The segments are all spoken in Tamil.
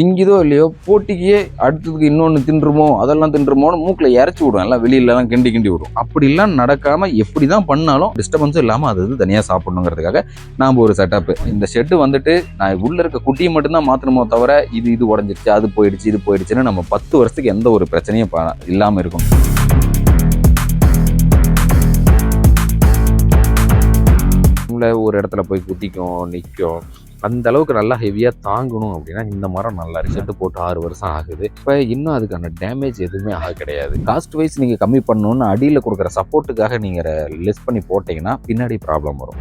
திங்குதோ இல்லையோ போட்டிக்கே அடுத்ததுக்கு இன்னொன்று தின்றுமோ அதெல்லாம் தின்றுமோன்னு மூக்கில் இறச்சி விடும். எல்லாம் வெளியிலலாம் கிண்டி கிண்டி விடும். அப்படிலாம் நடக்காமல் எப்படி தான் பண்ணாலும் டிஸ்டர்பன்ஸும் இல்லாமல் அது வந்து தனியாக சாப்பிடணுங்கிறதுக்காக நாம் ஒரு செட்டப்பு இந்த ஷெட்டு வந்துட்டு நான் உள்ளே இருக்க குட்டியை மட்டும்தான் மாற்றணுமோ தவிர இது இது உடஞ்சிருச்சு அது போயிடுச்சு இது போயிடுச்சுன்னு நம்ம பத்து வருஷத்துக்கு எந்த ஒரு பிரச்சனையும் இல்லாமல் இருக்கும் ஒரு இடத்துல போய் குத்திக்கும் நிற்கும் அந்த அளவுக்கு நல்லா ஹெவியாக தாங்கணும் அப்படின்னா இந்த மரம் நல்லா ரிசல்ட் போட்டு ஆறு வருஷம் ஆகுது. இப்போ இன்னும் அதுக்கான டேமேஜ் எதுவுமே ஆக கிடையாது. காஸ்ட் வைஸ் நீங்கள் கம்மி பண்ணணும்னு அடியில் கொடுக்குற சப்போர்ட்டுக்காக நீங்கள் லெஸ் பண்ணி போட்டிங்கன்னா பின்னாடி ப்ராப்ளம் வரும்.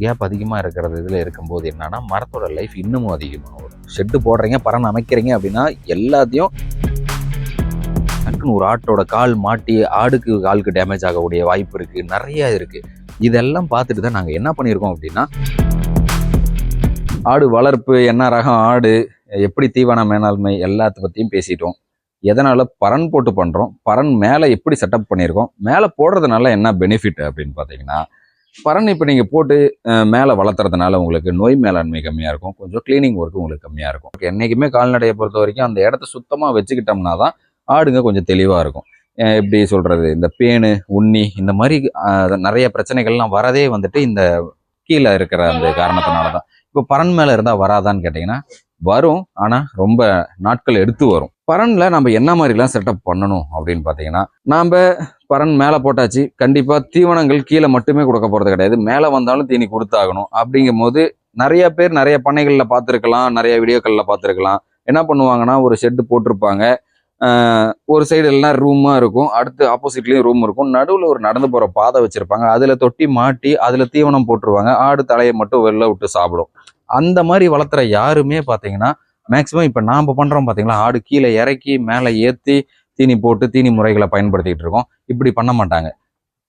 கேப் அதிகமாக இருக்கிறது இதில் இருக்கும்போது என்னென்னா மரத்தோட லைஃப் இன்னமும் அதிகமாக வரும். ஷெட்டு போடுறீங்க பறன் அமைக்கிறீங்க அப்படின்னா எல்லாத்தையும் டக்குன்னு ஒரு ஆட்டோட கால் மாட்டி ஆடுக்கு காலுக்கு டேமேஜ் ஆகக்கூடிய வாய்ப்பு இருக்குது நிறைய இருக்குது இதெல்லாம் பார்த்துட்டு தான் நாங்கள் என்ன பண்ணியிருக்கோம் அப்படின்னா ஆடு வளர்ப்பு என்ன ரகம் ஆடு எப்படி தீவன மேலாண்மை எல்லாத்த பற்றியும் பேசிட்டோம். எதனால் பரன் போட்டு பண்ணுறோம் பரன் மேலே எப்படி செட்டப் பண்ணியிருக்கோம் மேலே போடுறதுனால என்ன பெனிஃபிட் அப்படின்னு பார்த்தீங்கன்னா பரன் இப்போ நீங்கள் போட்டு மேலே வளர்த்துறதுனால உங்களுக்கு நோய் மேலாண்மை கம்மியாக இருக்கும் கொஞ்சம் க்ளீனிங் ஒர்க்கு உங்களுக்கு கம்மியாக இருக்கும். என்றைக்குமே கால்நடையை பொறுத்த வரைக்கும் அந்த இடத்த சுத்தமாக வச்சுக்கிட்டோம்னா தான் ஆடுங்க கொஞ்சம் தெளிவாக இருக்கும். எப்படி சொல்கிறது இந்த பேனு உண்ணி இந்த மாதிரி நிறைய பிரச்சனைகள்லாம் வரதே வந்துட்டு இந்த கீழே இருக்கிற அந்த காரணத்தினால தான் இப்போ பரன் மேலே இருந்தால் வராதான்னு கேட்டிங்கன்னா வரும். ஆனால் ரொம்ப நாட்கள் எடுத்து வரும். பரனில் நம்ம என்ன மாதிரிலாம் செட்டப் பண்ணணும் அப்படின்னு பார்த்தீங்கன்னா நாம் பரன் மேலே போட்டாச்சு. கண்டிப்பாக தீவனங்கள் கீழே மட்டுமே கொடுக்க போகிறது கிடையாது. மேலே வந்தாலும் தீனி கொடுத்தாகணும். அப்படிங்கும் போது நிறைய பேர் நிறைய பண்ணைகளில் பார்த்துருக்கலாம். நிறைய வீடியோக்களில் பார்த்துருக்கலாம். என்ன பண்ணுவாங்கன்னா ஒரு ஷெட்டு போட்டிருப்பாங்க. ஒரு சைடு எல்லாம் ரூமாக இருக்கும். அடுத்து ஆப்போசிட்லேயும் ரூம் இருக்கும். நடுவில் ஒரு நடந்து போகிற பாதை வச்சுருப்பாங்க. அதில் தொட்டி மாட்டி அதில் தீவனம் போட்டுருவாங்க. ஆடு தலையை மட்டும் வெளில விட்டு சாப்பிடும். அந்த மாதிரி வளர்த்துற யாருமே பார்த்தீங்கன்னா மேக்ஸிமம் இப்போ நாம் பண்ணுறோம் பார்த்தீங்களா ஆடு கீழே இறக்கி மேலே ஏற்றி தீனி போட்டு தீனி முறைகளை பயன்படுத்திக்கிட்டு இருக்கோம். இப்படி பண்ண மாட்டாங்க.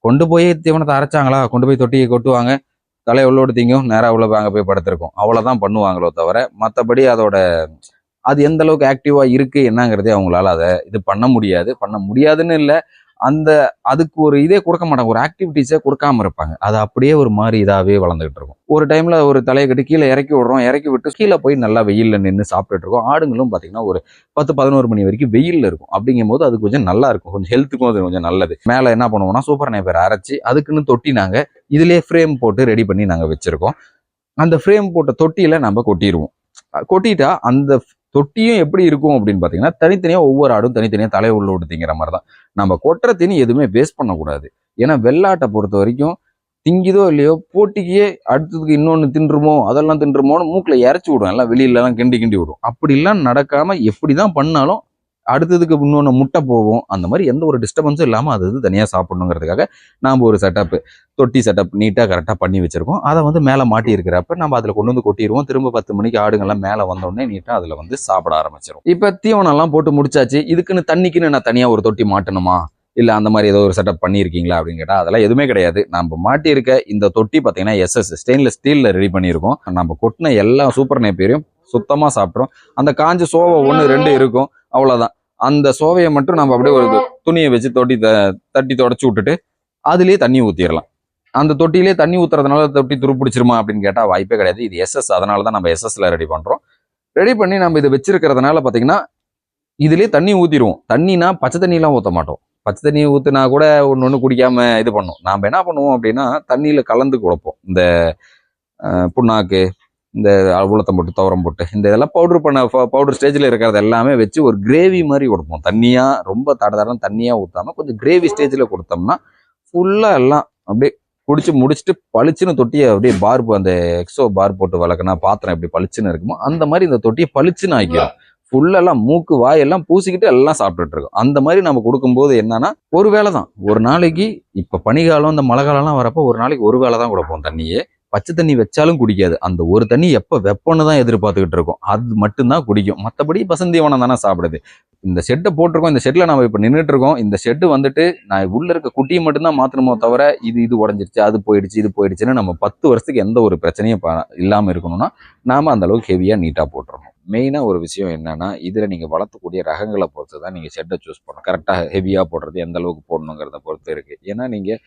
கொண்டு போய் தீவனத்தை அரைச்சாங்களா? கொண்டு போய் தொட்டியை கொட்டுவாங்க. தலையை உள்ளோடு எடுத்தீங்க நேராக உள்ள அங்கே போய் படுத்திருக்கும். அவ்வளோதான் பண்ணுவாங்களோ தவிர மற்றபடி அதோட அது எந்த அளவுக்கு ஆக்டிவாக இருக்கு என்னங்கிறதே அவங்களால அதை இது பண்ண முடியாது. பண்ண முடியாதுன்னு இல்லை. அந்த அதுக்கு ஒரு இதே கொடுக்க மாட்டாங்க. ஒரு ஆக்டிவிட்டிஸே கொடுக்காம இருப்பாங்க. அது அப்படியே ஒரு மாதிரி இதாகவே வளர்ந்துகிட்டு இருக்கும். ஒரு டைம்ல ஒரு தலையை கட்டி கீழே இறக்கி விடுறோம். இறக்கி விட்டு கீழே போய் நல்லா வெயிலில் நின்று சாப்பிட்டுட்டு இருக்கோம். ஆடுங்களும் பார்த்தீங்கன்னா ஒரு பத்து பதினோரு மணி வரைக்கும் வெயிலில் இருக்கும். அப்படிங்கும் போது அது கொஞ்சம் நல்லா இருக்கும். கொஞ்சம் ஹெல்த்துக்கும் அது கொஞ்சம் நல்லது. மேலே என்ன பண்ணுவோம்னா சூப்பர் நைப்பர் அரைச்சி அதுக்குன்னு தொட்டி நாங்கள் இதுலேயே ஃப்ரேம் போட்டு ரெடி பண்ணி நாங்கள் வச்சிருக்கோம். அந்த ஃப்ரேம் போட்ட தொட்டியில நம்ம கொட்டிடுவோம் கொட்டிட்டா அந்த தொட்டியும் எப்படி இருக்கும் அப்படின்னு பார்த்தீங்கன்னா தனித்தனியாக ஒவ்வொரு ஆடும் தனித்தனியாக தலை உள்ள விட்டு திங்கிற மாதிரி தான் நம்ம கொட்டுற தீனி எதுவுமே வேஸ்ட் பண்ணக்கூடாது. ஏன்னா வெள்ளாட்டை பொறுத்த வரைக்கும் திங்குதோ இல்லையோ போட்டிக்கே அடுத்ததுக்கு இன்னொன்று தின்றுமோ அதெல்லாம் தின்றுமோன்னு மூக்கில் இறச்சி விடும். எல்லாம் வெளியிலலாம் கிண்டி கிண்டி விடும். அப்படிலாம் நடக்காமல் எப்படி தான் பண்ணாலும் அடுத்ததுக்கு இன்னொன்று முட்டை போகும் அந்த மாதிரி எந்த ஒரு டிஸ்டர்பன்ஸும் இல்லாமல் அது வந்து தனியாக சாப்பிடணுங்கிறதுக்காக நாம் ஒரு செட்டப் தொட்டி செட்டப் நீட்டாக கரெக்டாக பண்ணி வச்சுருக்கோம். அதை வந்து மேலே மாட்டி இருக்கிறப்ப நம்ம அதில் கொண்டு வந்து கொட்டிடுவோம். திரும்ப பத்து மணிக்கு ஆடுங்கள்லாம் மேலே வந்தோடனே நீட்டாக அதில் வந்து சாப்பிட ஆரம்பிச்சிடும் இப்போ தீவனம்லாம் போட்டு முடிச்சாச்சு. இதுக்குன்னு தண்ணிக்குன்னு நான் தனியாக ஒரு தொட்டி மாட்டணுமா? இல்லை அந்த மாதிரி ஏதோ ஒரு செட்டப் பண்ணியிருக்கீங்களா அப்படின்னு கேட்டால் அதெல்லாம் எதுவுமே கிடையாது. நம்ம மாட்டியிருக்க இந்த தொட்டி பார்த்தீங்கன்னா எஸ்எஸ் ஸ்டெயின்லெஸ் ஸ்டீலில் ரெடி பண்ணியிருக்கோம். நம்ம கொட்டின எல்லா சூப்பர் நேப்பையும் சுத்தமாக சாப்பிட்றோம். அந்த காஞ்ச சோவை ஒன்று ரெண்டு இருக்கும். அவ்வளோதான் அந்த சோவையை மட்டும் நம்ம அப்படியே ஒரு துணியை வச்சு தொட்டி த தட்டி தொடச்சி விட்டுட்டு அதுலேயே தண்ணி ஊற்றிடலாம் அந்த தொட்டியிலே தண்ணி ஊற்றுறதுனால தொட்டி துருப்பிடிச்சிருமா அப்படின்னு கேட்டால் வாய்ப்பே கிடையாது. இது எஸ்எஸ் அதனால தான் நம்ம எஸ்எஸ்ல ரெடி பண்ணுறோம் ரெடி பண்ணி நம்ம இதை வச்சிருக்கிறதுனால பார்த்தீங்கன்னா இதுலேயே தண்ணி ஊற்றிடுவோம் தண்ணினா பச்சை தண்ணிலாம் ஊற்ற மாட்டோம். பச்சை தண்ணி ஊற்றுனா கூட ஒன்று ஒன்று குடிக்காமல் இது பண்ணும். நாம் என்ன பண்ணுவோம் அப்படின்னா தண்ணியில் கலந்து கொடுப்போம். இந்த புண்ணாக்கு இந்த உளுத்தம் போட்டு துவரம் போட்டு இந்த இதெல்லாம் பவுடர் பண்ண பவுடர் ஸ்டேஜில் இருக்கிறது எல்லாமே வச்சு ஒரு கிரேவி மாதிரி கொடுப்போம். தண்ணியாக ரொம்ப தட தடம் தண்ணியாக ஊற்றாம கொஞ்சம் கிரேவி ஸ்டேஜில் கொடுத்தோம்னா ஃபுல்லாக எல்லாம் அப்படியே குடிச்சு முடிச்சுட்டு பளிச்சுன்னு தொட்டியை அப்படியே பார் அந்த எக்ஸோ பார் போட்டு வளர்க்கணும். பாத்திரம் எப்படி பளிச்சுன்னு இருக்குமோ அந்த மாதிரி இந்த தொட்டியை பளிச்சுன்னு ஆக்கிடும் ஃபுல்லெல்லாம் மூக்கு வாயெல்லாம் பூசிக்கிட்டு எல்லாம் சாப்பிட்டுட்டு இருக்கோம். அந்த மாதிரி நம்ம கொடுக்கும்போது என்னன்னா ஒரு வேளை தான் ஒரு நாளைக்கு இப்போ பனிகாலம் இந்த மழை காலம்லாம் வரப்போ ஒரு நாளைக்கு ஒரு வேளை தான் கொடுப்போம் தண்ணியே. பச்சை தண்ணி வச்சாலும் குடிக்காது. அந்த ஒரு தண்ணி எப்போ வெப்பம்னு தான் எதிர்பார்த்துக்கிட்டு இருக்கோம். அது மட்டும்தான் குடிக்கும். மற்றபடி பசந்தீவனம் தானே சாப்பிடுது. இந்த ஷெட்டை போட்டிருக்கோம். இந்த ஷெட்டில் நம்ம இப்போ நின்றுட்டு இருக்கோம். இந்த ஷெட்டு வந்துட்டு நான் உள்ளே இருக்க குட்டியை மட்டும்தான் மாற்றணுமோ தவிர இது இது உடஞ்சிருச்சு அது போயிடுச்சு இது போயிடுச்சுன்னு நம்ம பத்து வருஷத்துக்கு எந்த ஒரு பிரச்சனையும் ப- இருக்கணும்னா நாம் அந்தளவுக்கு ஹெவியாக நீட்டாக போட்டுறணும். மெயினாக ஒரு விஷயம் என்னென்னா இதில் நீங்கள் வளர்த்தக்கூடிய ரகங்களை பொறுத்து தான் நீங்கள் ஷெட்டை சூஸ் பண்ணணும். கரெக்டாக ஹெவியாக போடுறது எந்த அளவுக்கு போடணுங்கிறத பொறுத்து இருக்குது ஏன்னா நீங்கள்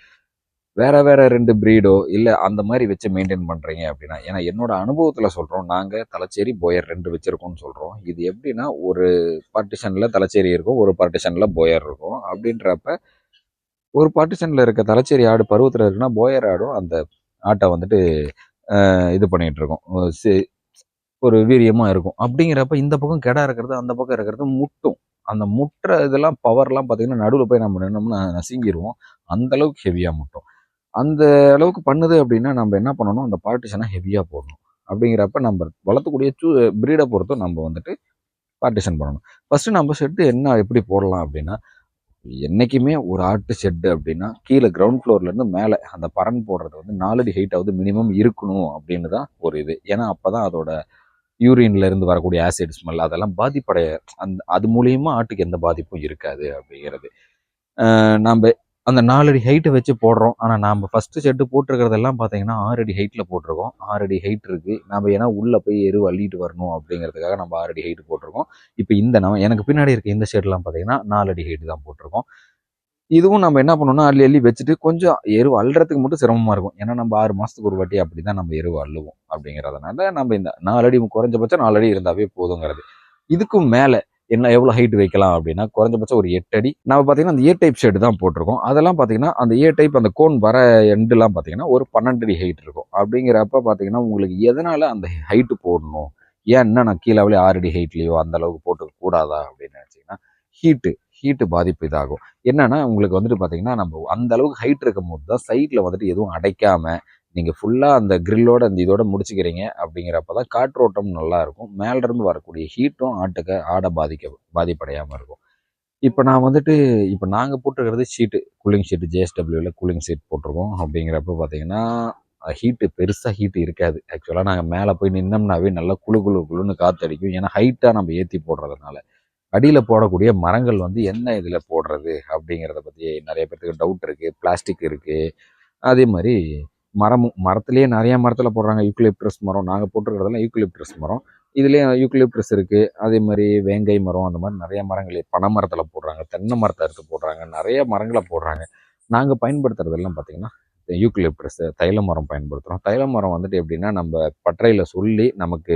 வேற வேற ரெண்டு ப்ரீடோ இல்லை அந்த மாதிரி வச்சு மெயின்டைன் பண்ணுறீங்க அப்படின்னா ஏன்னா என்னோட அனுபவத்தில் சொல்கிறோம் நாங்கள் தலைச்சேரி போயர் ரெண்டு வச்சுருக்கோம்னு சொல்கிறோம் இது எப்படின்னா ஒரு பார்ட்டிஷனில் தலைச்சேரி இருக்கும் ஒரு பார்ட்டிஷனில் போயர் இருக்கும். அப்படின்றப்ப ஒரு பார்ட்டிஷனில் இருக்க தலைச்சேரி ஆடு பருவத்தில் இருக்குன்னா போயர் ஆடும் அந்த ஆட்டை வந்துட்டு இது பண்ணிகிட்ருக்கோம் இருக்கோம். ஒரு சி- ஒரு வீரியமாக இருக்கும். அப்படிங்கிறப்ப இந்த பக்கம் கெடா இருக்கிறது அந்த பக்கம் இருக்கிறது முட்டும். அந்த முட்டுற இதெல்லாம் பவர்லாம் பார்த்தீங்கன்னா நடுவில் போய் நம்ம நின்னோம்னா நசுங்கிடுவோம் அந்த அளவுக்கு ஹெவியாக முட்டும். அந்த அளவுக்கு பண்ணுது அப்படின்னா நம்ம என்ன பண்ணணும்? அந்த பார்ட்டிஷனை ஹெவியாக போடணும். அப்படிங்கிறப்ப நம்ம வளர்த்தக்கூடிய சூ ப்ரீடை பொறுத்தும் நம்ம வந்துட்டு பார்ட்டிஷன் பண்ணணும். ஃபஸ்ட்டு நம்ம ஷெட்டு என்ன எப்படி போடலாம் அப்படின்னா என்றைக்குமே ஒரு ஆட்டு ஷெட்டு அப்படின்னா கீழே கிரவுண்ட் ஃப்ளோர்லேருந்து மேலே அந்த பரன் போடுறது வந்து நாலடி ஹைட்டாவது மினிமம் இருக்கணும் அப்படின்னு தான் ஒரு இது. ஏன்னா அப்போ தான் அதோட யூரின்லேருந்து வரக்கூடிய ஆசிட் ஸ்மெல் அதெல்லாம் பாதிப்படைய அந்த அது மூலியமாக ஆட்டுக்கு எந்த பாதிப்பும் இருக்காது அப்படிங்கிறது. நம்ம அந்த நாலடி ஹைட்டை வச்சு போடுறோம். ஆனால் நாம் ஃபஸ்ட்டு செட்டு போட்டிருக்கிறதெல்லாம் பார்த்தீங்கன்னா ஆறடி ஹைட்டில் போட்டிருக்கோம். ஆறடி ஹைட் இருக்குது நம்ம ஏன்னா உள்ளே போய் எரு அள்ளிட்டு வரணும் அப்படிங்கிறதுக்காக நம்ம ஆறடி ஹைட்டு போட்டிருக்கோம். இப்போ இந்த நம்ம எனக்கு பின்னாடி இருக்க இந்த ஷெட்லாம் பார்த்தீங்கன்னா நாலடி ஹைட்டு தான் போட்டிருக்கோம். இதுவும் நம்ம என்ன பண்ணோம்னா அள்ளி அள்ளி வச்சுட்டு கொஞ்சம் எரு அள்ளுறதுக்கு மட்டும் சிரமமாக இருக்கும். ஏன்னா நம்ம ஆறு மாதத்துக்கு ஒரு வாட்டி அப்படி தான் நம்ம எருவு அள்ளுவோம் அப்படிங்கிறதுனால நம்ம இந்த நாலடி குறைஞ்சபட்சம் நாலடி இருந்தாவே போதுங்கிறது. இதுக்கும் மேலே என்ன எவ்வளோ ஹைட் வைக்கலாம் அப்படின்னா குறைஞ்சபட்சம் ஒரு எட்டு அடி. நம்ம பார்த்தீங்கன்னா அந்த ஏ டைப் ஷேடு தான் போட்டிருக்கோம். அதெல்லாம் பார்த்தீங்கன்னா அந்த ஏ டைப் அந்த கோன் வர எண்டுலாம் பார்த்தீங்கன்னா ஒரு பன்னெண்டு அடி ஹைட் இருக்கும். அப்படிங்கிறப்ப பார்த்தீங்கன்னா உங்களுக்கு எதனால அந்த ஹைட்டு போடணும்? ஏன் என்ன நான் கீழே ஆறு அடி ஹைட்லேயோ அந்த அளவுக்கு போட்டு கூடாதா அப்படின்னு நினச்சிங்கன்னா ஹீட்டு ஹீட்டு பாதிப்பு இதாகும். என்னன்னா உங்களுக்கு வந்துட்டு பார்த்தீங்கன்னா நம்ம அந்த அளவுக்கு ஹைட் இருக்கும் போது தான் சைட்டில் வந்துட்டு எதுவும் அடைக்காம நீங்கள் ஃபுல்லாக அந்த கிரில்லோட அந்த இதோட முடிச்சுக்கிறீங்க அப்படிங்கிறப்ப தான் காற்றோட்டம் நல்லாயிருக்கும். மேலேருந்து வரக்கூடிய ஹீட்டும் ஆட்டுக்கு ஆடை பாதிக்க பாதிப்படையாமல் இருக்கும். இப்போ நான் வந்துட்டு இப்போ நாங்கள் போட்டிருக்கிறது ஷீட்டு கூலிங் ஷீட்டு ஜேஎஸ்டபிள்யூவில் கூலிங் ஷீட் போட்டிருக்கோம் அப்படிங்கிறப்ப பார்த்தீங்கன்னா ஹீட்டு பெருசாக ஹீட்டு இருக்காது. ஆக்சுவலாக நாங்கள் மேலே போய் நின்னோம்னாவே நல்லா குளு குழு குளுன்னு காற்றடிக்கும் ஏன்னா ஹைட்டாக நம்ம ஏற்றி போடுறதுனால. அடியில் போடக்கூடிய மரங்கள் வந்து என்ன இதில் போடுறது அப்படிங்கிறத பற்றி நிறைய பேர்த்துக்கு டவுட் இருக்குது பிளாஸ்டிக் இருக்குது அதே மாதிரி மரமும் மரத்துலேயே நிறையா மரத்தில் போடுறாங்க. யூக்லிப்டஸ் மரம் நாங்கள் போட்டிருக்கிறதெல்லாம் யூக்லிப்டஸ் மரம். இதுலேயும் யூக்லிப்டஸ் இருக்குது அதே மாதிரி வேங்கை மரம் அந்த மாதிரி நிறைய மரங்கள் பனை மரத்தில் போடுறாங்க. தென்னை மரத்தை அறுத்து போடுறாங்க. நிறைய மரங்களை போடுறாங்க. நாங்கள் பயன்படுத்துறதெல்லாம் பார்த்திங்கன்னா யூக்லிப்டஸ் தைல மரம் பயன்படுத்துகிறோம் தைல மரம் வந்துட்டு எப்படின்னா நம்ம பட்டறையில் சொல்லி நமக்கு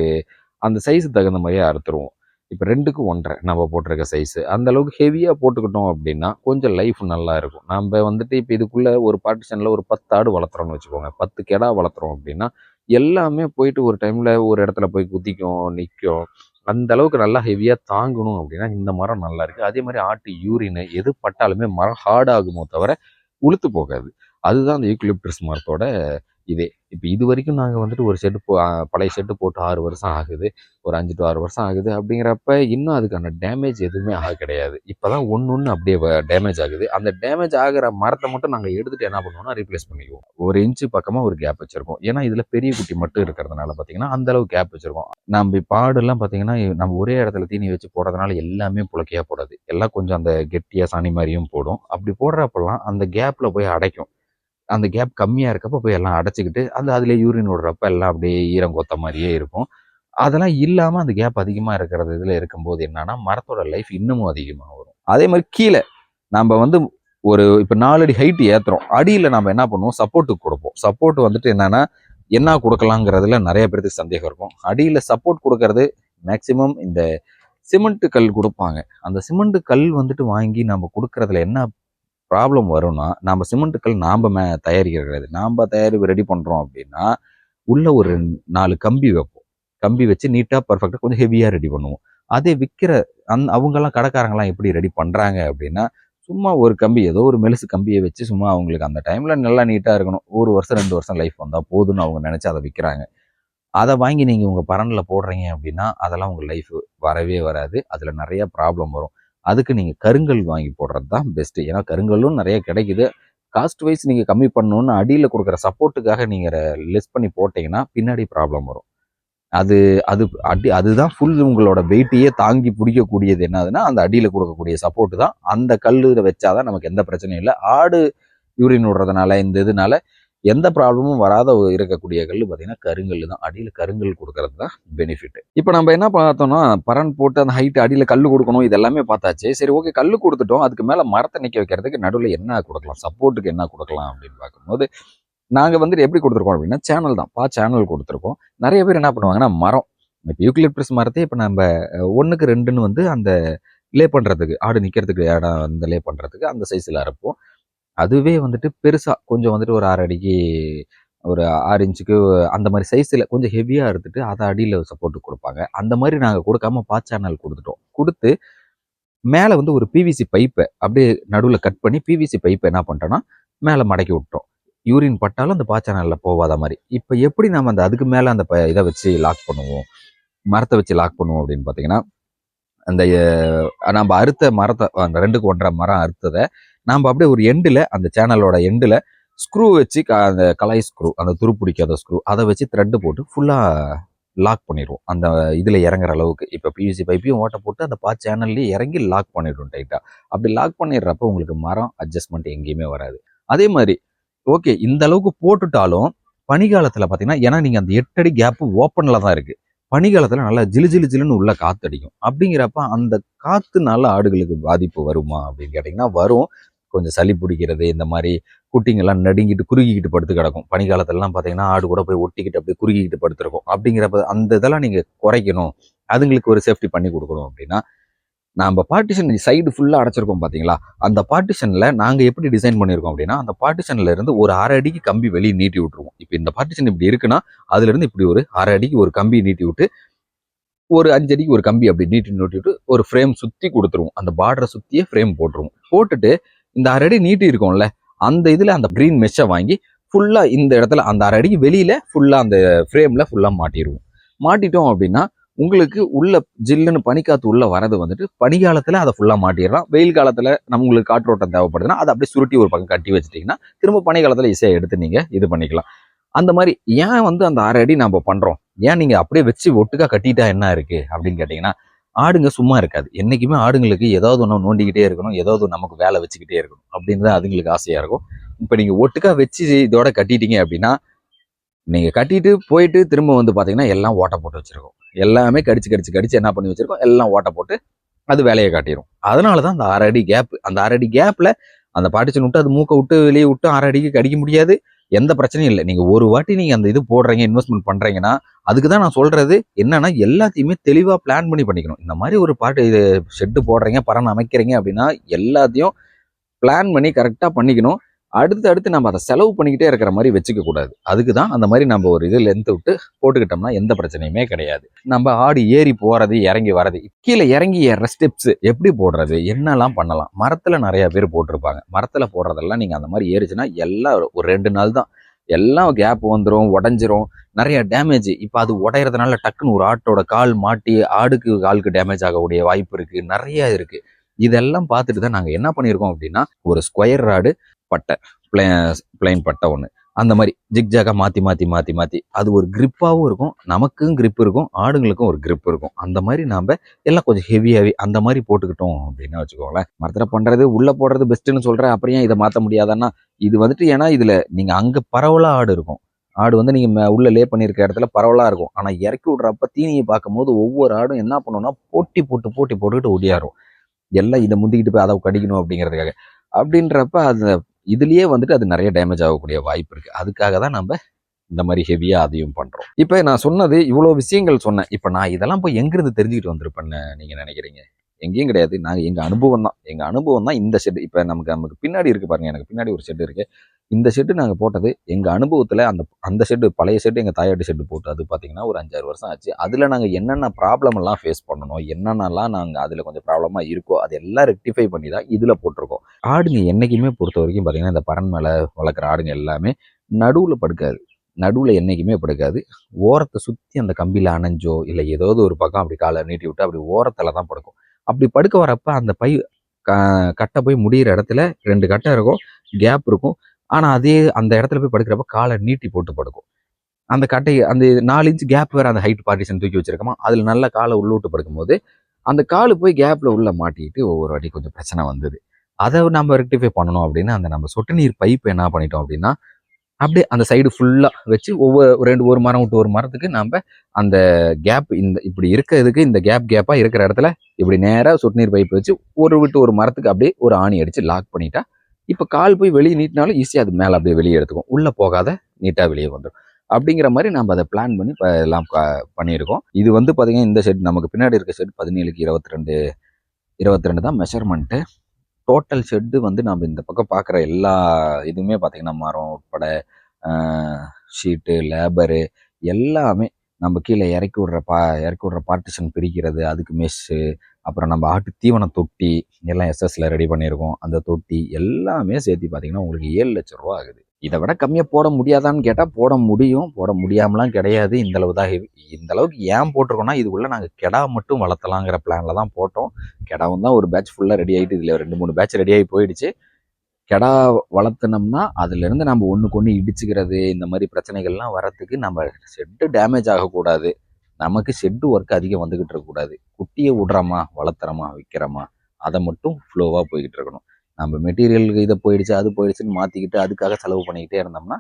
அந்த சைஸ் தகுந்த மாதிரியே அறுத்துருவோம். இப்போ ரெண்டுக்கு ஒன்றரை நம்ம போட்டிருக்க சைஸு அந்தளவுக்கு ஹெவியாக போட்டுக்கிட்டோம் அப்படின்னா கொஞ்சம் லைஃப் நல்லா இருக்கும். நம்ம வந்துட்டு இப்போ இதுக்குள்ளே ஒரு பார்ட்டிஷனில் ஒரு பத்து ஆடு வளர்த்துறோம்னு வச்சுக்கோங்க. பத்து கெடா வளர்த்துறோம் அப்படின்னா எல்லாமே போயிட்டு ஒரு டைமில் ஒரு இடத்துல போய் குதிக்கும் நிற்கும் அந்த அளவுக்கு நல்லா ஹெவியாக தாங்கணும் அப்படின்னா இந்த மரம் நல்லா இருக்குது அதே மாதிரி ஆட்டு யூரின் எது பட்டாலுமே மரம் ஹார்ட் ஆகுமோ தவிர உளுத்து போகாது. அதுதான் அந்த யூக்லிப்டஸ் மரத்தோட இதே. இப்போ இது வரைக்கும் நாங்கள் வந்துட்டு ஒரு செட்டு போ பழைய செட்டு போட்டு ஆறு வருஷம் ஆகுது. ஒரு அஞ்சு டு ஆறு வருஷம் ஆகுது அப்படிங்கிறப்ப இன்னும் அதுக்கான டேமேஜ் எதுவுமே ஆக கிடையாது. இப்போ தான் ஒன்று ஒன்று அப்படியே டேமேஜ் ஆகுது. அந்த டேமேஜ் ஆகிற மரத்தை மட்டும் நாங்கள் எடுத்துகிட்டு என்ன பண்ணுவோம்னா ரீப்ளேஸ் பண்ணிக்குவோம். ஒரு இன்ச்சு பக்கமாக ஒரு கேப் வச்சுருக்கோம். ஏன்னா இதில் பெரிய குட்டி மட்டும் இருக்கிறதுனால பார்த்தீங்கன்னா அந்த அளவு கேப் வச்சுருக்கோம். நம்ம பாடெல்லாம் பார்த்தீங்கன்னா நம்ம ஒரே இடத்துல தீனி வச்சு போடுறதுனால எல்லாமே புழக்கையாக போடாது. எல்லாம் கொஞ்சம் அந்த கெட்டியாக சாணி மாதிரியும் போடும். அப்படி போடுறப்பெல்லாம் அந்த கேப்பில் போய் அடைக்கும். அந்த கேப் கம்மியாக இருக்கப்போ போய் எல்லாம் அடைச்சிக்கிட்டு அந்த அதில் யூரின் விடுறப்ப எல்லாம் அப்படியே ஈரம் கொத்த மாதிரியே இருக்கும் அதெல்லாம் இல்லாமல் அந்த கேப் அதிகமாக இருக்கிறது இதில் இருக்கும்போது என்னன்னா மரத்தோட லைஃப் இன்னமும் அதிகமாக வரும். அதே மாதிரி கீழே நம்ம வந்து ஒரு இப்போ நாலடி ஹைட் ஏற்றுறோம் அடியில் நம்ம என்ன பண்ணுவோம்? சப்போர்ட்டுக்கு கொடுப்போம். சப்போர்ட் வந்துட்டு என்னன்னா என்ன கொடுக்கலாங்கிறதுல நிறைய பேருக்கு சந்தேகம் இருக்கும். அடியில் சப்போர்ட் கொடுக்கறது மேக்சிமம் இந்த சிமெண்ட்டு கல் கொடுப்பாங்க. அந்த சிமெண்ட்டு கல் வந்துட்டு வாங்கி நம்ம கொடுக்கறதுல என்ன ப்ராப்ளம் வரும்னா நம்ம சிமெண்ட்டுக்கள் நாம் மே தயாரிக்கிறது நாம் தயாரிப்பு ரெடி பண்ணுறோம் அப்படின்னா உள்ள ஒரு நாலு கம்பி வைப்போம். கம்பி வச்சு நீட்டாக பர்ஃபெக்டாக கொஞ்சம் ஹெவியாக ரெடி பண்ணுவோம். அதே விற்கிற அந் அவங்கெல்லாம் கடைக்காரங்களாம் எப்படி ரெடி பண்ணுறாங்க அப்படின்னா சும்மா ஒரு கம்பி ஏதோ ஒரு மெலுசு கம்பியை வச்சு சும்மா அவங்களுக்கு அந்த டைமில் நல்லா நீட்டாக இருக்கணும். ஒரு வருஷம் ரெண்டு வருஷம் லைஃப் வந்தால் போதும்னு அவங்க நினச்சி அதை விற்கிறாங்க அதை வாங்கி நீங்கள் உங்கள் பரனில் போடுறீங்க அப்படின்னா அதெல்லாம் உங்கள் லைஃப் வரவே வராது. அதில் நிறையா ப்ராப்ளம் வரும். அதுக்கு நீங்கள் கருங்கல் வாங்கி போடுறது தான் பெஸ்ட்டு ஏன்னா கருங்கல்லும் நிறைய கிடைக்குது. காஸ்ட் வைஸ் நீங்கள் கம்மி பண்ணணும்னு அடியில் கொடுக்குற சப்போர்ட்டுக்காக நீங்கள் லெஸ் பண்ணி போட்டிங்கன்னா பின்னாடி ப்ராப்ளம் வரும். அது அது அடி அதுதான் ஃபுல் உங்களோட வெயிட்டையே தாங்கி பிடிக்கக்கூடியது என்னதுன்னா அந்த அடியில் கொடுக்கக்கூடிய சப்போர்ட் தான். அந்த கல்லில் வச்சாதான் நமக்கு எந்த பிரச்சனையும் இல்லை. ஆடு யூரின் விடுறதுனால இந்த இதனால எந்த ப்ராப்ளமும் வராத இருக்கக்கூடிய கல் பார்த்தீங்கன்னா கருங்கல் தான். அடியில் கருங்கல் கொடுக்கறது தான் பெனிஃபிட் இப்போ நம்ம என்ன பார்த்தோம்னா பரன் போட்டு அந்த ஹைட் அடியில் கல் கொடுக்கணும் இது எல்லாமே பார்த்தாச்சு. சரி ஓகே கல் கொடுத்துட்டோம். அதுக்கு மேலே மரத்தை நிற்க வைக்கிறதுக்கு நடுவில் என்ன கொடுக்கலாம்? சப்போர்ட்டுக்கு என்ன கொடுக்கலாம் அப்படின்னு பார்க்கும்போது நாங்கள் வந்துட்டு எப்படி கொடுத்துருக்கோம் அப்படின்னா சேனல் தான். பா சேனல் கொடுத்துருக்கோம். நிறைய பேர் என்ன பண்ணுவாங்கன்னா மரம். இப்போ யூக்லிப்டஸ் மரத்தை இப்போ நம்ம ஒன்றுக்கு ரெண்டுன்னு வந்து அந்த லே பண்ணுறதுக்கு ஆடு நிற்கிறதுக்கு இடம் அந்த லே பண்ணுறதுக்கு அந்த சைஸில் அரைப்போம். அதுவே வந்துட்டு பெருசாக கொஞ்சம் வந்துட்டு ஒரு ஆறு அடிக்கு ஒரு ஆறு இன்ச்சுக்கு அந்த மாதிரி சைஸில் கொஞ்சம் ஹெவியாக எடுத்துட்டு அதை அடியில் சப்போர்ட்டு கொடுப்பாங்க. அந்த மாதிரி நாங்கள் கொடுக்காம பா சேனல் கொடுத்துட்டோம். கொடுத்து மேலே வந்து ஒரு பிவிசி பைப்பை அப்படியே நடுவில் கட் பண்ணி பிவிசி பைப்பை என்ன பண்ணிட்டோன்னா மேலே மடக்கி விட்டோம் யூரின் பட்டாலும் அந்த பா போகாத மாதிரி. இப்போ எப்படி நம்ம அந்த அதுக்கு மேலே அந்த ப- இதை வச்சு லாக் பண்ணுவோம்? மரத்தை வச்சு லாக் பண்ணுவோம் அப்படின்னு பார்த்தீங்கன்னா அந்த நம்ம அறுத்த மரத்தை அந்த ரெண்டுக்கு ஒன்றரை மரம் அறுத்ததை நாம் அப்படியே ஒரு எண்டில் அந்த சேனலோட எண்டில் ஸ்க்ரூ வச்சு க- அந்த கலாய் ஸ்க்ரூ அந்த துருப்பிடிக்காத ஸ்க்ரூ அதை வச்சு த்ரெட்டு போட்டு ஃபுல்லாக லாக் பண்ணிடுவோம். அந்த இதில் இறங்குற அளவுக்கு. இப்போ பிவிசி பைப்பையும் ஓட்ட போட்டு அந்த பா சேனல்லையும் இறங்கி லாக் பண்ணிடுவோம் டைட்டாக அப்படி லாக் பண்ணிடுறப்ப உங்களுக்கு மரம் அட்ஜஸ்ட்மெண்ட் எங்கேயுமே வராது. அதே மாதிரி ஓகே இந்த அளவுக்கு போட்டுட்டாலும் பனிக்காலத்தில் பார்த்தீங்கன்னா ஏன்னா நீங்கள் அந்த எட்டடி கேப்பு ஓப்பனில் தான் இருக்குது பனிக்காலத்தில் நல்லா ஜிலு ஜிலு ஜிலுன்னு உள்ள காத்தடிக்கும். அப்படிங்கிறப்ப அந்த காற்றுனால ஆடுகளுக்கு பாதிப்பு வருமா அப்படின்னு கேட்டிங்கன்னா வரும். கொஞ்சம் சளி பிடிக்கிறது இந்த மாதிரி குட்டிங்கெல்லாம் நடுங்கிட்டு குறுகிக்கிட்டு படுத்து கிடக்கும். பனிக்காலத்துலலாம் பார்த்தீங்கன்னா ஆடு கூட போய் ஒட்டிக்கிட்டு அப்படியே குறுகிக்கிட்டு படுத்துருக்கும். அப்படிங்கிறப்ப அந்த இதெல்லாம் நீங்கள் குறைக்கணும். அதுங்களுக்கு ஒரு சேஃப்டி பண்ணி கொடுக்கணும் அப்படின்னா நம்ம பார்ட்டிஷன் சைடு ஃபுல்லாக அடைச்சிருக்கோம் பார்த்தீங்களா அந்த பார்ட்டிஷனில் நாங்கள் எப்படி டிசைன் பண்ணியிருக்கோம் அப்படின்னா அந்த பார்ட்டிஷனில் இருந்து ஒரு அரை அடிக்கு கம்பி வெளியே நீட்டி விட்டுருவோம். இப்போ இந்த பார்ட்டிஷன் இப்படி இருக்குன்னா அதுலேருந்து இப்படி ஒரு அரை அடிக்கு ஒரு கம்பி நீட்டி விட்டு ஒரு அஞ்சு அடிக்கு ஒரு கம்பி அப்படி நீட்டி நீட்டி விட்டு ஒரு ஃப்ரேம் சுற்றி கொடுத்துருவோம். அந்த பார்டரை சுற்றியே ஃப்ரேம் போட்டுருவோம். போட்டுட்டு இந்த அரை அடி நீட்டி இருக்கும்ல அந்த இதில் அந்த க்ரீன் மெஷ்ஷை வாங்கி ஃபுல்லாக இந்த இடத்துல அந்த அரை அடிக்கு வெளியில் ஃபுல்லாக அந்த ஃப்ரேமில் ஃபுல்லாக மாட்டிடுவோம் மாட்டிட்டோம் அப்படின்னா உங்களுக்கு உள்ள ஜில்லுன்னு பனிக்காத்து உள்ள வரது வந்துட்டு பனிக்காலத்தில் அதை ஃபுல்லாக மாட்டிடலாம். வெயில் காலத்தில் நம்ம உங்களுக்கு காற்றோட்டம் தேவைப்படுதுன்னா அதை அப்படியே சுருட்டி ஒரு பக்கம் கட்டி வச்சுட்டிங்கன்னா திரும்ப பனிக்காலத்தில் ஈஸியாக எடுத்து நீங்கள் இது பண்ணிக்கலாம். அந்த மாதிரி ஏன் வந்து அந்த அரை அடி நம்ம பண்ணுறோம் ஏன் நீங்கள் அப்படியே வச்சு ஒட்டுக்கா கட்டிட்டா என்ன இருக்குது அப்படின்னு கேட்டிங்கன்னா ஆடுங்க சும்மா இருக்காது. என்றைக்குமே ஆடுங்களுக்கு ஏதாவது ஒன்று நோண்டிக்கிட்டே இருக்கணும் ஏதாவது நமக்கு வேலை வச்சுக்கிட்டே இருக்கணும். அப்படின்னு தான் அதுங்களுக்கு ஆசையாக இருக்கும். இப்போ நீங்கள் ஒட்டுக்காக வச்சு இதோட கட்டிட்டீங்க அப்படின்னா நீங்கள் கட்டிட்டு போயிட்டு திரும்ப வந்து பார்த்தீங்கன்னா எல்லாம் ஓட்டை போட்டு வச்சிருக்கோம். எல்லாமே கடிச்சு கடிச்சு கடிச்சு என்ன பண்ணி வச்சிருக்கோம்? எல்லாம் ஓட்டை போட்டு அது வேலையை காட்டிடும் அதனால தான் அந்த அரை அடி கேப் அந்த அரை அடி கேப்பில் அந்த பார்ட்டிஷன் விட்டு அது மூக்கை விட்டு வெளியே விட்டு அரை அடிக்கு கடிக்க முடியாது. எந்த பிரச்சனையும் இல்லை. நீங்கள் ஒரு வாட்டி நீங்கள் அந்த இது போடுறீங்க இன்வெஸ்ட்மெண்ட் பண்ணுறீங்கன்னா அதுக்கு தான் நான் சொல்கிறது என்னென்னா எல்லாத்தையுமே தெளிவாக பிளான் பண்ணி பண்ணிக்கணும். இந்த மாதிரி ஒரு பாட்டு இது ஷெட்டு போடுறீங்க பரன் அமைக்கிறீங்க அப்படின்னா எல்லாத்தையும் பிளான் பண்ணி கரெக்டாக பண்ணிக்கணும். அடுத்து அடுத்து நம்ம அதை செலவு பண்ணிக்கிட்டே இருக்கிற மாதிரி வச்சுக்க கூடாது. அதுக்கு தான் அந்த மாதிரி நம்ம ஒரு இது லென்த் விட்டு போட்டுக்கிட்டோம்னா எந்த பிரச்சனையுமே கிடையாது. நம்ம ஆடு ஏறி போறது இறங்கி வர்றது கீழே இறங்கி ஏற ஸ்டெப்ஸ் எப்படி போடுறது என்னெல்லாம் பண்ணலாம் மரத்துல நிறைய பேர் போட்டிருப்பாங்க. மரத்துல போடுறதெல்லாம் நீங்க அந்த மாதிரி ஏறிச்சுன்னா எல்லாம் ஒரு ரெண்டு நாள் தான். எல்லாம் கேப் வந்துடும் உடஞ்சிரும் நிறைய டேமேஜ் இப்போ அது உடையறதுனால டக்குன்னு ஒரு ஆட்டோட கால் மாட்டி ஆடுக்கு காலுக்கு டேமேஜ் ஆகக்கூடிய வாய்ப்பு இருக்கு நிறைய இருக்கு. இதெல்லாம் பார்த்துட்டு தான் நாங்கள் என்ன பண்ணியிருக்கோம் அப்படின்னா ஒரு ஸ்கொயர் ராடு பட்டை பிளே பிளைன் பட்டை ஒன்று அந்த மாதிரி ஜிக்ஜாக்காக மாற்றி மாற்றி மாற்றி மாற்றி அது ஒரு க்ரிப்பாகவும் இருக்கும். நமக்கும் க்ரிப் இருக்கும். ஆடுங்களுக்கும் ஒரு க்ரிப் இருக்கும். அந்த மாதிரி நாம் எல்லாம் கொஞ்சம் ஹெவியாகவே அந்த மாதிரி போட்டுக்கிட்டோம் அப்படின்னா வச்சுக்கோங்களேன் மரத்தில் பண்ணுறது உள்ளே போடுறது பெஸ்ட்டுன்னு சொல்கிறேன் அப்புறம் ஏன் இதை மாற்ற முடியாதான்னா இது வந்துட்டு ஏன்னா இதில் நீங்கள் அங்கே பரவலாக ஆடு இருக்கும். ஆடு வந்து நீங்கள் உள்ளே லே பண்ணியிருக்க இடத்துல பரவலாக இருக்கும். ஆனால் இறக்கி விட்றப்ப தீனியை பார்க்கும்போது ஒவ்வொரு ஆடும் என்ன பண்ணுன்னா போட்டி போட்டு போட்டி போட்டுக்கிட்டு ஒடியாரும். எல்லாம் இதை முந்திக்கிட்டு போய் அதை கடிக்கணும் அப்படிங்கிறதுக்காக. அப்படின்றப்ப அந்த இதுலயே வந்துட்டு அது நிறைய டேமேஜ் ஆகக்கூடிய வாய்ப்பு இருக்கு. அதுக்காக தான் நம்ம இந்த மாதிரி ஹெவியாக அதையும் பண்ணுறோம் இப்போ நான் சொன்னது இவ்வளோ விஷயங்கள் சொன்னேன். இப்போ நான் இதெல்லாம் போய் எங்கேருந்து தெரிஞ்சுக்கிட்டு வந்திருப்பேன்னு நீங்கள் நினைக்கிறீங்க? எங்கேயும் கிடையாது. நாங்கள் எங்கள் அனுபவம் தான் எங்கள் அனுபவம் தான் இந்த ஷெட் இப்போ நமக்கு நமக்கு பின்னாடி இருக்குது பாருங்கள் எனக்கு பின்னாடி ஒரு ஷெட் இருக்குது இந்த ஷெட்டு நாங்கள் போட்டது எங்கள் அனுபவத்தில் அந்த அந்த ஷெட்டு பழைய ஷெட்டு எங்கள் தாயாட்டு ஷெட்டு போட்டு அது பார்த்தீங்கன்னா ஒரு அஞ்சாறு வருஷம் ஆச்சு. அதில் நாங்கள் என்னென்ன ப்ராப்ளம் எல்லாம் ஃபேஸ் பண்ணணும் என்னென்னலாம் நாங்கள் அதில் கொஞ்சம் ப்ராப்ளமாக இருக்கோ அது எல்லாம் ரெக்டிஃபை பண்ணி தான் இதில் போட்டிருக்கோம். ஆடுங்க என்றைக்குமே பொறுத்த வரைக்கும் பார்த்தீங்கன்னா இந்த பரன் மேலே வளர்க்குற ஆடுங்க எல்லாமே நடுவில் படுக்காது. நடுவில் என்றைக்குமே படுக்காது. ஓரத்தை சுற்றி அந்த கம்பியில் அணைஞ்சோ இல்லை ஏதாவது ஒரு பக்கம் அப்படி காலை நீட்டி விட்டு அப்படி ஓரத்தில் தான் படுக்கும். அப்படி படுக்க வரப்போ அந்த பை க கட்டை போய் முடியிற இடத்துல ரெண்டு கட்டை இருக்கும் கேப் இருக்கும். ஆனால் அதே அந்த இடத்துல போய் படுக்கிறப்ப காலை நீட்டி போட்டு படுக்கும். அந்த கட்டை அந்த நாலு இன்ச் கேப் வேறு அந்த ஹைட் பார்ட்டிஷன் தூக்கி வச்சிருக்கோமா அதில் நல்ல காலை உள்ளூட்டு படுக்கும்போது அந்த காலு போய் கேப்பில் உள்ளே மாட்டிக்கிட்டு ஒவ்வொரு வாட்டி கொஞ்சம் பிரச்சனை வந்தது. அதை நம்ம ரெக்டிஃபை பண்ணணும் அப்படின்னா அந்த நம்ம சொட்டு நீர் பைப் என்ன பண்ணிட்டோம் அப்படின்னா அப்படியே அந்த சைடு ஃபுல்லாக வச்சு ஒவ்வொரு ஒரு ரெண்டு ஒரு மரம் விட்டு ஒரு மரத்துக்கு நம்ம அந்த கேப் இந்த இப்படி இருக்கிறதுக்கு இந்த கேப் கேப்பாக இருக்கிற இடத்துல இப்படி நேராக சொட்டு நீர் பைப் வச்சு ஒரு விட்டு ஒரு மரத்துக்கு அப்படியே ஒரு ஆணி அடித்து லாக் பண்ணிட்டா இப்போ கால் போய் வெளியே நீட்டினாலும் ஈஸியாக அது மேலே அப்படியே வெளியே எடுத்துக்கும். உள்ளே போகாத நீட்டாக வெளியே வந்துடும். அப்படிங்கிற மாதிரி நம்ம அதை பிளான் பண்ணி இப்போ எல்லாம் ப- பண்ணியிருக்கோம். இது வந்து பார்த்திங்கன்னா இந்த ஷெட் நமக்கு பின்னாடி இருக்க ஷெட் பதினேழுக்கு இருபத்தி ரெண்டு இருபத்தி ரெண்டு தான் மெஷர்மெண்ட்டு டோட்டல் ஷெட்டு வந்து நம்ம இந்த பக்கம் பார்க்குற எல்லா இதுவுமே பார்த்திங்கன்னா மரம் உட்பட ஷீட்டு லேபரு எல்லாமே நம்ம கீழே இறக்கி விட்ற பா இறக்கி விட்ற பார்ட்டிஷன் பிரிக்கிறது அதுக்கு மெஸ்ஸு அப்புறம் நம்ம ஆட்டு தீவன தொட்டி எல்லாம் எஸ்எஸ்ல ரெடி பண்ணியிருக்கோம். அந்த தொட்டி எல்லாமே சேர்த்து பார்த்தீங்கன்னா உங்களுக்கு ஏழு லட்ச ரூபா ஆகுது. இதை விட கம்மியாக போட முடியாதான்னு கேட்டால் போட முடியும். போட முடியாமலாம் கிடையாது. இந்த அளவு தான் இந்த அளவுக்கு ஏன் போட்டிருக்கோம்னா இதுக்குள்ளே நாங்கள் கெடா மட்டும் வளர்த்தலாங்கிற பிளானில் தான் போட்டோம். கெடாவும் தான் ஒரு பேட்ச் ஃபுல்லாக ரெடி ஆகிட்டு இதில் ரெண்டு மூணு பேட்ச் ரெடி ஆகி போயிடுச்சு. கெடா வளர்த்துனோம்னா அதுலேருந்து நம்ம ஒன்றுக்கு ஒன்று இடிச்சுக்கிறது இந்த மாதிரி பிரச்சனைகள்லாம் வரத்துக்கு நம்ம செட்டு டேமேஜ் ஆகக்கூடாது. நமக்கு ஷெட்டு ஒர்க் அதிகம் வந்துக்கிட்டு இருக்கக்கூடாது. குட்டியை விடுறோமா வளர்த்துறோமா விற்கிறோமா அதை மட்டும் ஃப்ளோவாக போய்கிட்டு இருக்கணும். நம்ம மெட்டீரியலுக்கு இதை போயிடுச்சு அது போயிடுச்சுன்னு மாற்றிக்கிட்டு அதுக்காக செலவு பண்ணிக்கிட்டே இருந்தோம்னா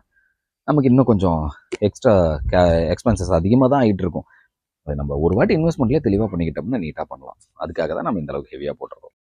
நமக்கு இன்னும் கொஞ்சம் எக்ஸ்ட்ரா கே எக்ஸ்பென்சஸ் அதிகமாக தான் ஆகிட்டு இருக்கும். அது நம்ம ஒரு வாட்டி இன்வெஸ்ட்மெண்ட்லேயே தெளிவாக பண்ணிக்கிட்டோம்னா நீட்டாக பண்ணலாம். அதுக்காக தான் நம்ம இந்த அளவுக்கு ஹெவியாக போட்டுருக்கோம்.